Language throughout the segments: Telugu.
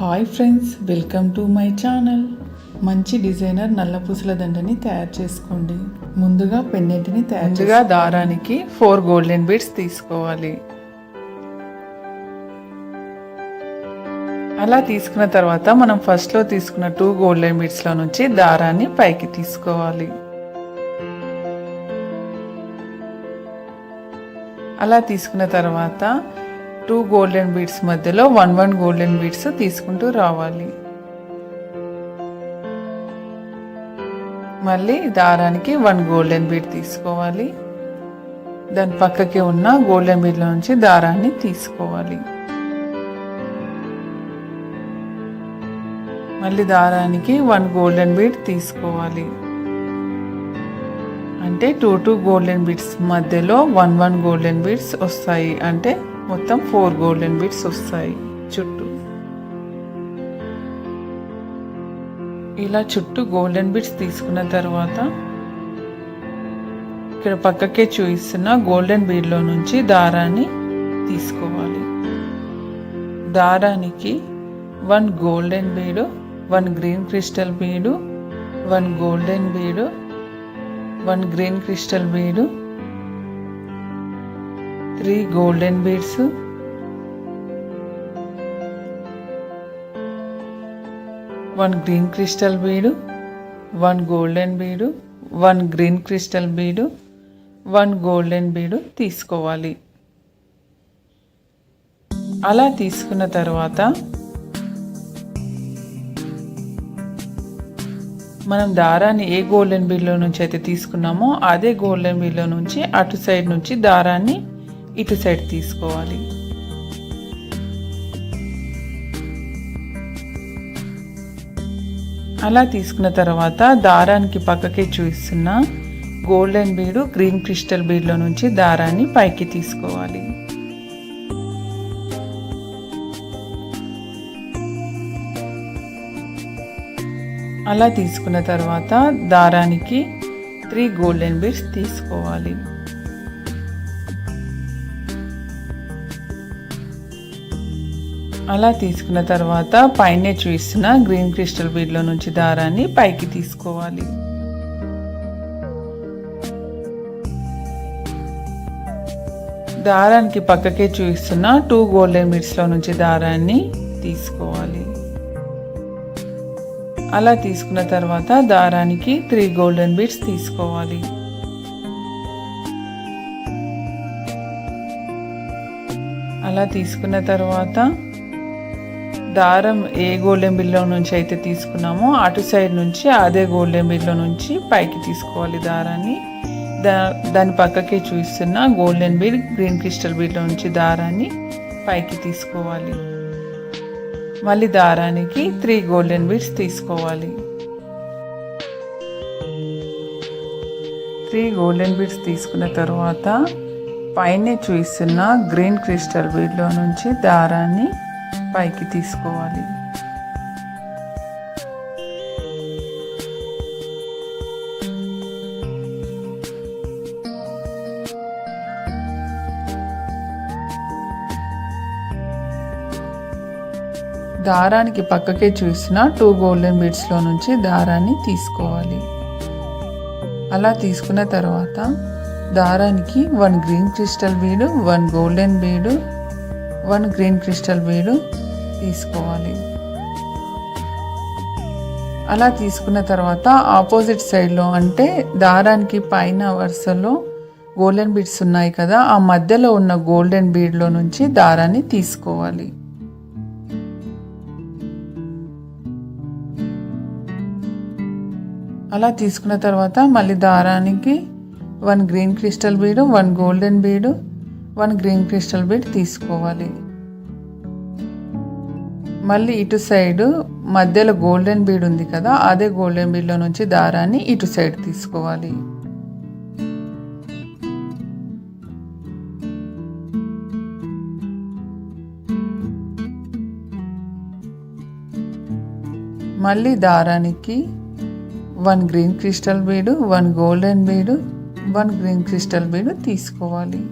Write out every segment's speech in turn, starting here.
Hi friends welcome to my channel మంచి డిజైనర్ నల్ల పూసల దండని తయారు చేసుకోండి. ముందుగా పెన్నెంటిని తయారు ముందుగా దారానికి ఫోర్ గోల్డెన్ బీడ్స్ తీసుకోవాలి. అలా తీసుకున్న తర్వాత మనం ఫస్ట్లో తీసుకున్న టూ గోల్డెన్ బీడ్స్లో నుంచి దారాన్ని పైకి తీసుకోవాలి. అలా తీసుకున్న తర్వాత టూ గోల్డెన్ బీడ్స్ మధ్యలో వన్ వన్ గోల్డెన్ బీడ్స్ తీసుకుంటూ రావాలి. మళ్ళీ దారానికి వన్ గోల్డెన్ బీడ్ తీసుకోవాలి. దాని పక్కకి ఉన్న గోల్డెన్ బీడ్లో నుంచి దారాన్ని తీసుకోవాలి. మళ్ళీ దారానికి వన్ గోల్డెన్ బీడ్ తీసుకోవాలి. అంటే టూ టూ గోల్డెన్ బీడ్స్ మధ్యలో వన్ వన్ గోల్డెన్ బీడ్స్ వస్తాయి. అంటే మొత్తం ఫోర్ గోల్డెన్ బీడ్స్ వస్తాయి చుట్టూ. ఇలా చుట్టూ గోల్డెన్ బీడ్స్ తీసుకున్న తర్వాత ఇక్కడ పక్కకే చూపిస్తున్న గోల్డెన్ బీడ్లో నుంచి దారాన్ని తీసుకోవాలి. దారానికి one golden bead one green crystal bead one golden bead one green crystal bead three golden beads. One green crystal bead one golden bead one green crystal bead one golden bead తీసుకోవాలి. అలా తీసుకున్న తర్వాత మనం దారాన్ని ఏ గోల్డెన్ బీడ్లో నుంచి అయితే తీసుకున్నామో అదే గోల్డెన్ బీడ్లో నుంచి అటు సైడ్ నుంచి దారాన్ని ఇటు సైడ్ తీసుకోవాలి. అలా తీసుకున్న తర్వాత దారానికి పక్కకే చూస్తున్న గోల్డెన్ బీడు గ్రీన్ క్రిస్టల్ బీడ్లో నుంచి దారాన్ని పైకి తీసుకోవాలి. అలా తీసుకున్న తర్వాత దారానికి త్రీ గోల్డెన్ బీడ్స్ తీసుకోవాలి. అలా తీసుకున్న తర్వాత పైనే చూస్తున్న గ్రీన్ క్రిస్టల్ బీడ్లో నుంచి దారాన్ని పైకి తీసుకోవాలి. దారానికి పక్కకే చూపిస్తున్న టూ గోల్డెన్ బీడ్స్లో నుంచి దారాన్ని తీసుకోవాలి. అలా తీసుకున్న తర్వాత దారానికి త్రీ గోల్డెన్ బీడ్స్ తీసుకోవాలి. అలా తీసుకున్న తర్వాత దారం ఏ గోల్డెన్ బిల్లో నుంచి అయితే తీసుకున్నామో అటు సైడ్ నుంచి అదే గోల్డెన్ బిల్లో నుంచి పైకి తీసుకోవాలి దారాన్ని. దా దాని పక్కకి చూస్తున్న గోల్డెన్ బిల్ గ్రీన్ క్రిస్టల్ బిల్లో నుంచి దారాన్ని పైకి తీసుకోవాలి. మళ్ళీ దారానికి త్రీ గోల్డెన్ బిడ్స్ తీసుకోవాలి. త్రీ గోల్డెన్ బిడ్స్ తీసుకున్న తర్వాత పైన చూస్తున్న గ్రీన్ క్రిస్టల్ బీడ్లో నుంచి దారాన్ని పైకి తీసుకోవాలి. దారానికి పక్కకే చూసిన టూ గోల్డెన్ బీడ్స్లో నుంచి దారాన్ని తీసుకోవాలి. అలా తీసుకున్న తర్వాత దారానికి one green crystal bead one golden bead one green crystal bead తీసుకోవాలి. అలా తీసుకున్న తర్వాత ఆపోజిట్ సైడ్లో అంటే దారానికి పైన వరుసలో గోల్డెన్ బీడ్స్ ఉన్నాయి కదా ఆ మధ్యలో ఉన్న గోల్డెన్ బీడ్లో నుంచి దారాన్ని తీసుకోవాలి. అలా తీసుకున్న తర్వాత మళ్ళీ దారానికి one green crystal bead one golden bead one green crystal bead తీసుకోవాలి. మళ్ళీ ఇటు సైడ్ మధ్యలో గోల్డెన్ బీడ్ ఉంది కదా అదే గోల్డెన్ బీడ్లో నుంచి దారాన్ని ఇటు సైడ్ తీసుకోవాలి. మళ్ళీ దారానికి one green crystal bead one golden bead one green crystal bead తీసుకోవాలి.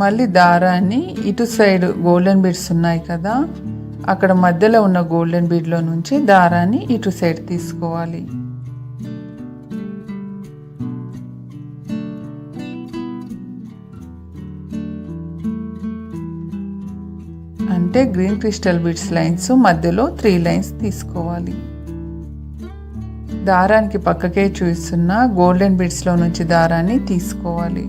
మళ్ళీ దారాన్ని ఇటు సైడ్ గోల్డెన్ బీడ్స్ ఉన్నాయి కదా అక్కడ మధ్యలో ఉన్న గోల్డెన్ బీడ్లో నుంచి దారాన్ని ఇటు సైడ్ తీసుకోవాలి. అంటే గ్రీన్ క్రిస్టల్ బీడ్స్ లైన్స్ మధ్యలో త్రీ లైన్స్ తీసుకోవాలి. దారానికి పక్కకే చూస్తున్న గోల్డెన్ బీడ్స్లో నుంచి దారాన్ని తీసుకోవాలి.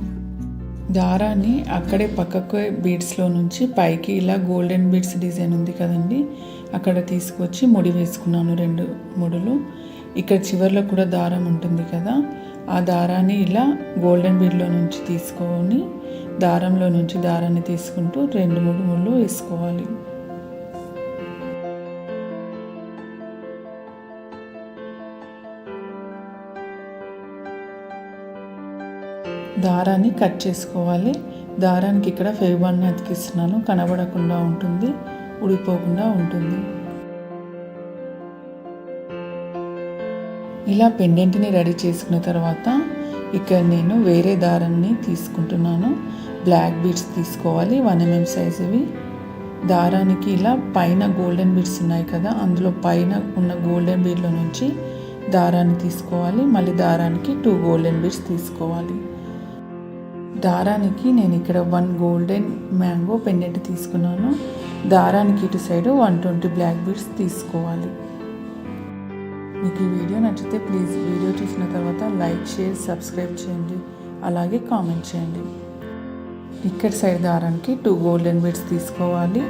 దారాన్ని అక్కడే పక్కకు బీడ్స్లో నుంచి పైకి ఇలా గోల్డెన్ బీడ్స్ డిజైన్ ఉంది కదండి. అక్కడ తీసుకొచ్చి ముడి వేసుకున్నాను రెండు ముడులు. ఇక్కడ చివర్లో కూడా దారం ఉంటుంది కదా. ఆ దారాన్ని ఇలా గోల్డెన్ బీడ్లో నుంచి తీసుకొని దారంలో నుంచి దారాన్ని తీసుకుంటూ రెండు మూడు ముళ్ళు వేసుకోవాలి. దారాన్ని కట్ చేసుకోవాలి. దారానికి ఇక్కడ ఫేబాన్ని అతికిస్తున్నాను. కనబడకుండా ఉంటుంది. ఉడిపోకుండా ఉంటుంది. ఇలా పెండెంట్ని రెడీ చేసుకున్న తర్వాత ఇక్కడ నేను వేరే దారాన్ని తీసుకుంటున్నాను. బ్లాక్ బీడ్స్ తీసుకోవాలి. వన్ ఎంఎం సైజువి దారానికి ఇలా పైన గోల్డెన్ బీడ్స్ ఉన్నాయి కదా అందులో పైన ఉన్న గోల్డెన్ బీడ్లో నుంచి దారాన్ని తీసుకోవాలి. మళ్ళీ దారానికి టూ గోల్డెన్ బీడ్స్ తీసుకోవాలి. దారానికి నేను ఇక్కడ వన్ గోల్డెన్ మ్యాంగో పెన్నెంట్ తీసుకున్నాను. దారానికి ఇటు side one twenty black beads తీసుకోవాలి. మీకు ఈ వీడియో నచ్చితే ప్లీజ్ వీడియో చూసిన తర్వాత లైక్ షేర్ సబ్స్క్రైబ్ చేయండి. అలాగే కామెంట్ చేయండి. ఇక్కడ సైడ్ దారానికి టూ గోల్డెన్ బీడ్స్ తీసుకోవాలి.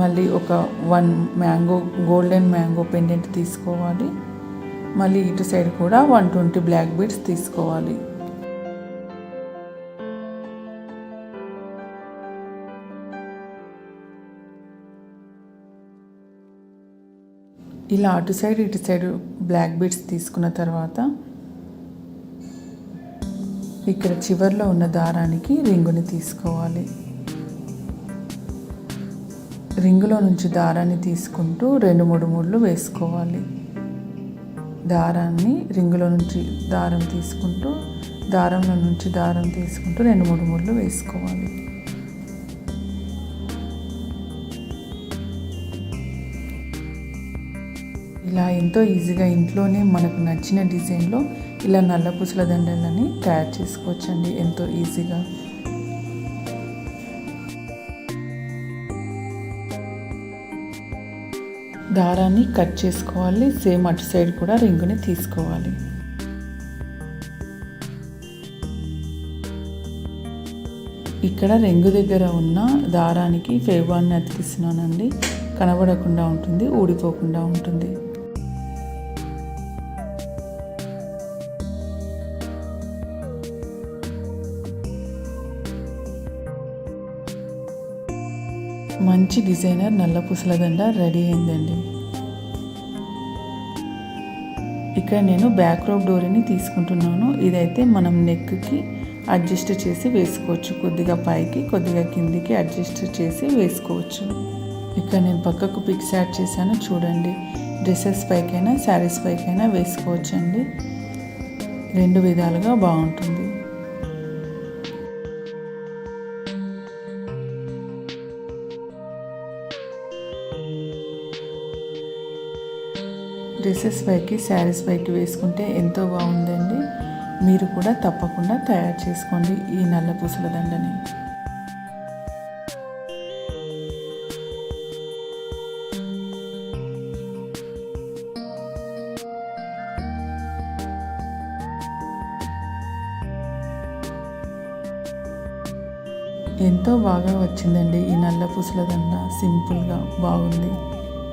మళ్ళీ ఒక one mango golden mango pendant తీసుకోవాలి. మళ్ళీ ఇటు సైడ్ కూడా వన్ ట్వంటీ బ్లాక్ బీడ్స్ తీసుకోవాలి. ఇలా అటు సైడ్ ఇటు సైడ్ బ్లాక్ బీడ్స్ తీసుకున్న తర్వాత ఇక్కడ చివర్లో ఉన్న దారానికి రింగుని తీసుకోవాలి. రింగులో నుంచి దారాన్ని తీసుకుంటూ రెండు మూడు ముళ్ళు వేసుకోవాలి. దారాన్ని రింగులో నుంచి దారం తీసుకుంటూ దారంలో నుంచి దారం తీసుకుంటూ రెండు మూడు ముళ్ళు వేసుకోవాలి. ఇలా ఎంతో ఈజీగా ఇంట్లోనే మనకు నచ్చిన డిజైన్లో ఇలా నల్ల పూసల దండలని తయారు చేసుకోవచ్చండి. ఎంతో ఈజీగా. దారాన్ని కట్ చేసుకోవాలి. సేమ్ అటు సైడ్ కూడా రింగుని తీసుకోవాలి. ఇక్కడ రింగు దగ్గర ఉన్న దారానికి ఫేవాన్ని అతికిస్తున్నానండి. కనబడకుండా ఉంటుంది ఊడిపోకుండా ఉంటుంది. మంచి డిజైనర్ నల్ల పూసల దండ రెడీ అయిందండి. ఇక్కడ నేను బ్యాక్ రోప్ డోరీని తీసుకుంటున్నాను. ఇదైతే మనం నెక్కి అడ్జస్ట్ చేసి వేసుకోవచ్చు. కొద్దిగా పైకి కొద్దిగా కిందికి అడ్జస్ట్ చేసి వేసుకోవచ్చు. ఇక్కడ నేను పక్కకు పిక్స్ యాడ్ చేశాను. చూడండి డ్రెస్సెస్ పైకైనా శారీస్ పైకైనా వేసుకోవచ్చండి. రెండు విధాలుగా బాగుంటుంది. డ్రెస్సెస్ పైకి శారీస్ పైకి వేసుకుంటే ఎంతో బాగుందండి. మీరు కూడా తప్పకుండా తయారు చేసుకోండి ఈ నల్ల పూసల దండని. ఎంతో బాగా వచ్చిందండి ఈ నల్ల పూసల దండ. సింపుల్గా బాగుంది.